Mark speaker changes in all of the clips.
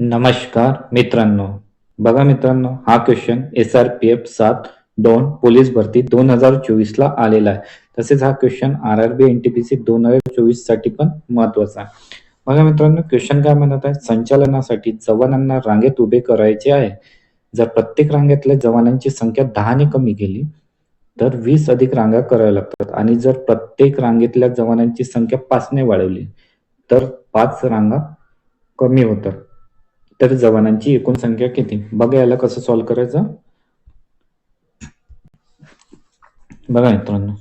Speaker 1: नमस्कार मित्रांनो. बघा मित्रांनो हा question S R P F सात दोन पोलीस भरती दोन हजार चोवीस ला आलेला आहे. तसेच हा question R R B N T P C दोन हजार चोवीससाठी पण महत्त्वाचा आहे. बघा मित्रांनो क्वेश्चन काय म्हणत आहे? संचालनासाठी जवानांना रांगेत उभे करायचे आहे. जर प्रत्येक रांगेतल्या जवानांची संख्या दहाने कमी केली तर वीस अधिक रांगा कराव्या लागतात. आणि जर प्रत्येक रांगेतल्या जवानांची संख्या पाचने वाढवली तर पाच रांगा कमी होतात. तर जवानांची एकूण संख्या किती? बघा याला कसं सॉल्व्ह करायचं. बघा मित्रांनो.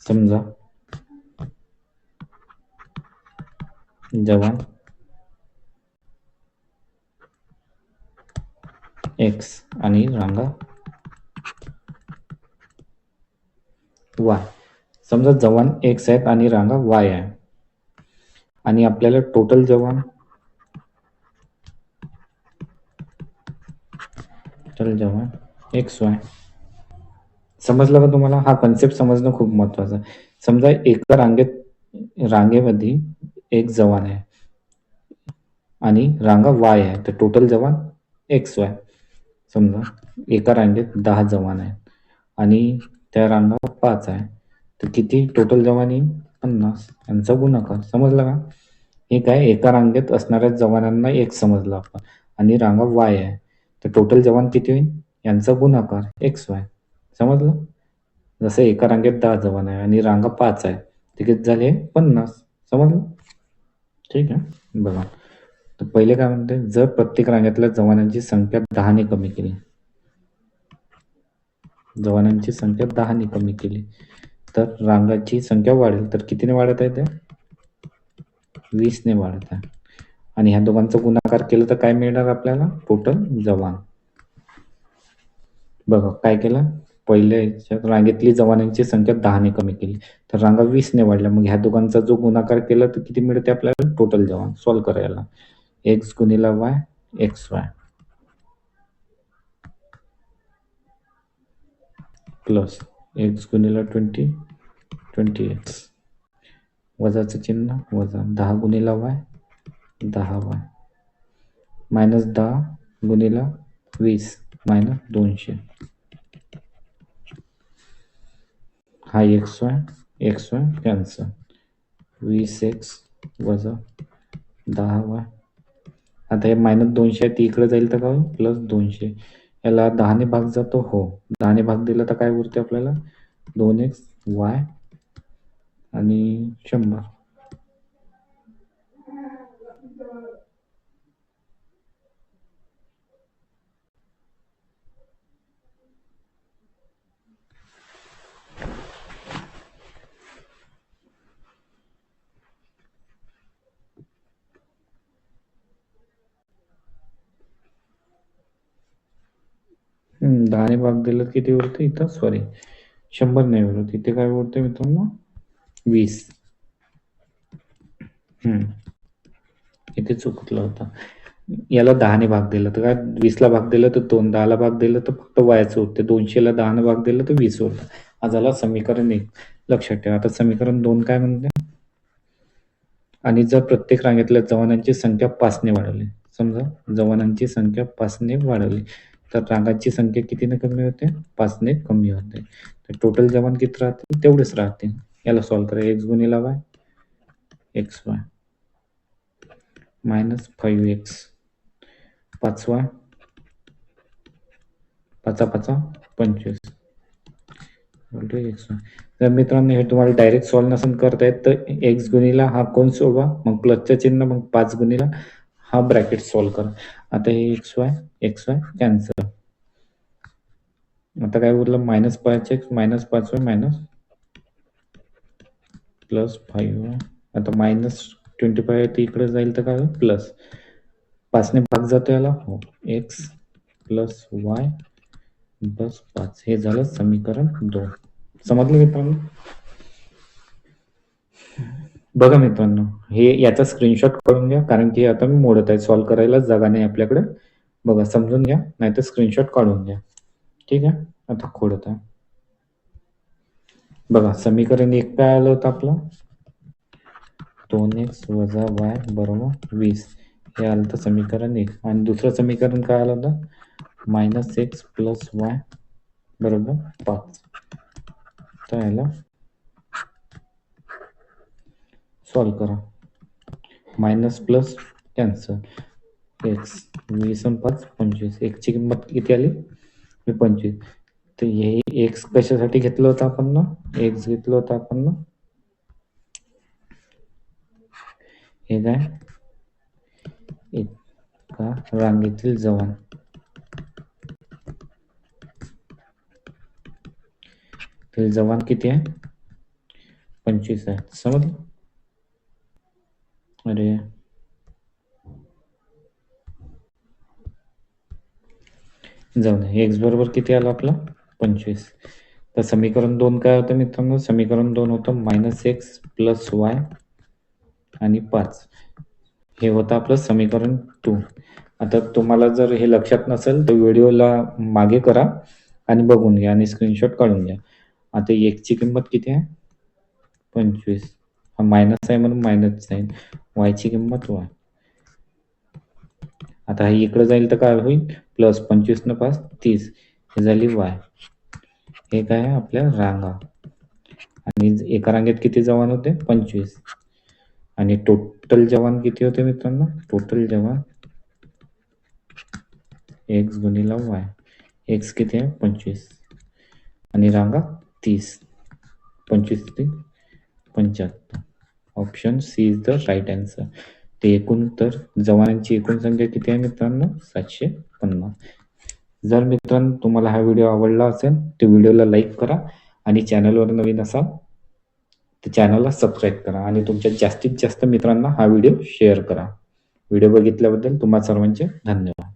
Speaker 1: समजा. जवान. एक्स आणि रांगा. वाय समजा जवान एक्स आहेत आणि रांगा वाय आहे. आणि आपल्याला टोटल जवान टोटल जवान एक्स वाय समजलं का तुम्हाला? हा कन्सेप्ट समजणं खूप महत्वाचं आहे. समजा एका रांगेत रांगेमध्ये एक जवान आहे. आणि रांगा वाय आहे. तर टोटल जवान एक्स वाय समजा एका रांगेत दहा जवान आहेत. आणि त्या रांगा पाच आहे. तर किती टोटल जवान येईल? पन्नास. यांचा गुणाकार. समजला का? हे काय? एका रांगेत असणाऱ्या जवानांना एक समजलं आपण. आणि रांगा वाय आहे. तर टोटल जवान किती होईल यांचा गुणाकार एक्स वाय समजलं? जसं एका रांगेत दहा जवान आहे आणि रांगा पाच आहे. ते किती झाले? पन्नास. समजलं? ठीक आहे. बघा. तर पहिले काय म्हणते? जर प्रत्येक रांगेतल्या जवानांची संख्या दहाने कमी केली. जवानांची संख्या दहाने कमी केली. तर रांगाची संख्या वाढेल. तर कितीने वाढत आहे ते? वीसने वाढत आहे. आणि ह्या दोघांचा गुणाकार केलं तर काय मिळणार आपल्याला? टोटल जवान. बघा काय केलं? पहिल्या ह्याच्यात रांगेतली जवानांची संख्या दहाने कमी केली. तर रांगा वीसने वाढल्या. मग ह्या दोघांचा जो गुणाकार केला तर किती मिळते आपल्याला? टोटल जवान. सॉल्व्ह करायला. X गुणिला y x y. Plus x गुणिला twenty twenty x वजाचं चिन्ह वजा दहा गुणिला वाय दहा वाय. मायनस दहा गुणिला वीस मायनस दोनशे. हा x y x y cancel. वीस एक्स वजा दहा वाय. आता हे मायनस दोनशे आहे ती इकडे जाईल तर काय? प्लस दोनशे. याला दहाने भाग जातो हो. दहाने भाग दिला तर काय उरते आपल्याला? दोन एक्स वाय आणि शंभर. हम्म, दहाने भाग दिलं किती उरते इथं? सॉरी शंभर नाही उरत. इथे काय उरते मित्रांनो? वीस. हम्म. इथे चुकलं होतं. याला दहाने भाग दिला तर काय? वीसला भाग दिला तर दोन. दहाला भाग दिला तर फक्त वायाचं उरते दोनशेला दहाने भाग दिला तर वीस उरतं हा झाला समीकरण एक. लक्षात ठेवा. आता समीकरण दोन काय म्हणते? आणि जर प्रत्येक रांगेतल्या जवानांची संख्या पाचने वाढवली. समजा जवानांची संख्या पाचने वाढवली. तर रांगांची संख्या कितीने कमी होते? पाचने कमी होते. तर टोटल जवान किती राहते तेवढेच राहते याला सॉल्व करा. X गुणिला y x y minus five x पाचवा पाचा पाचा पंचवीस. एक्स तर मित्रांनो हे तुम्हाला डायरेक्ट सॉल्व नसून करता येत तर एक्स गुणिला हा कोण सोडवा? मग प्लसच्या चिन्ह मग पाच गुणिला हा ब्रॅकेट सॉल्व्ह करा. आता हे x y x y cancel आता काय उरलं मायनस पाच एक्स मायनस पाच वाय मायनस प्लस फाईव्ह आता मायनस ट्वेंटी फाय ते इकडे जाईल तर काय प्लस पाचने भाग जातो याला? हो. एक्स प्लस वाय प्लस पाच. हे झालं समीकरण दोन. समजलं मित्रांनो? बघा मित्रांनो हे याचा स्क्रीनशॉट करून घ्या कारण की आता मी मोडत आहे. सॉल्व्ह करायला जागा नाही आपल्याकडे. बघा समजून घ्या. नाहीतर स्क्रीनशॉट काढून घ्या. ठीक आहे? आता खोडत आहे. बघा समीकरण एक काय आलं होतं आपलं? दोन एक्स वजा वाय बरोबर वीस. हे आलं तर समीकरण एक. आणि दुसरं समीकरण काय आलं होतं? मायनस एक्स प्लस वाय बरोबर पाच. तर याला सॉल्व करा. मायनस प्लस कॅन्सल एक्स वीस आणि पाच पंचवीस. एक्सची किंमत किती आली? मी पंचवीस. तर हे एक्स कशासाठी घेतलं होतं आपण ना? एक्स घेतलं होतं आपण ना? हे काय? एका रांगेतील जवान. ते जवान किती आहे? पंचवीस आहे. समजलं? अरे. जाऊ दे. एक्स बरोबर किती आलं आपला? पंचवीस. तर समीकरण दोन काय होतं मित्रांनो? समीकरण दोन होतं मायनस एक्स प्लस वाय आणि पाच. हे होतं आपलं समीकरण टू आता तुम्हाला जर हे लक्षात नसेल तर व्हिडिओला मागे करा आणि बघून घ्या आणि स्क्रीनशॉट काढून घ्या. आता एक्सची किंमत किती आहे? पंचवीस. हा मायनस आहे म्हणून मायनस जाईल. वायची किंमत वाय आता हे इकडे जाईल तर काय होईल? प्लस पंचवीसनं पाच तीस. हे झाली वाय हे काय आहे आपल्या रांगा. आणि एका रांगेत किती जवान होते? पंचवीस. आणि टोटल जवान किती होते मित्रांनो? टोटल जवान एक्स गुणिला वाय एक्स किती आहे? पंचवीस. आणि रांगा तीस. पंचवीस ते पंच्याहत्तर. Option C is the right answer ते एकूण तर जवानांची एकूण संख्या किती आहे मित्रांनो? सातशे पन्नास. जर मित्रांनो तुम्हाला हा व्हिडिओ आवडला असेल तर व्हिडिओला लाईक करा आणि चॅनलवर नवीन असाल तर चॅनलला सबस्क्राईब करा आणि तुमच्या जास्तीत जास्त मित्रांना हा व्हिडिओ शेअर करा. व्हिडिओ बघितल्याबद्दल तुम्हा सर्वांचे धन्यवाद.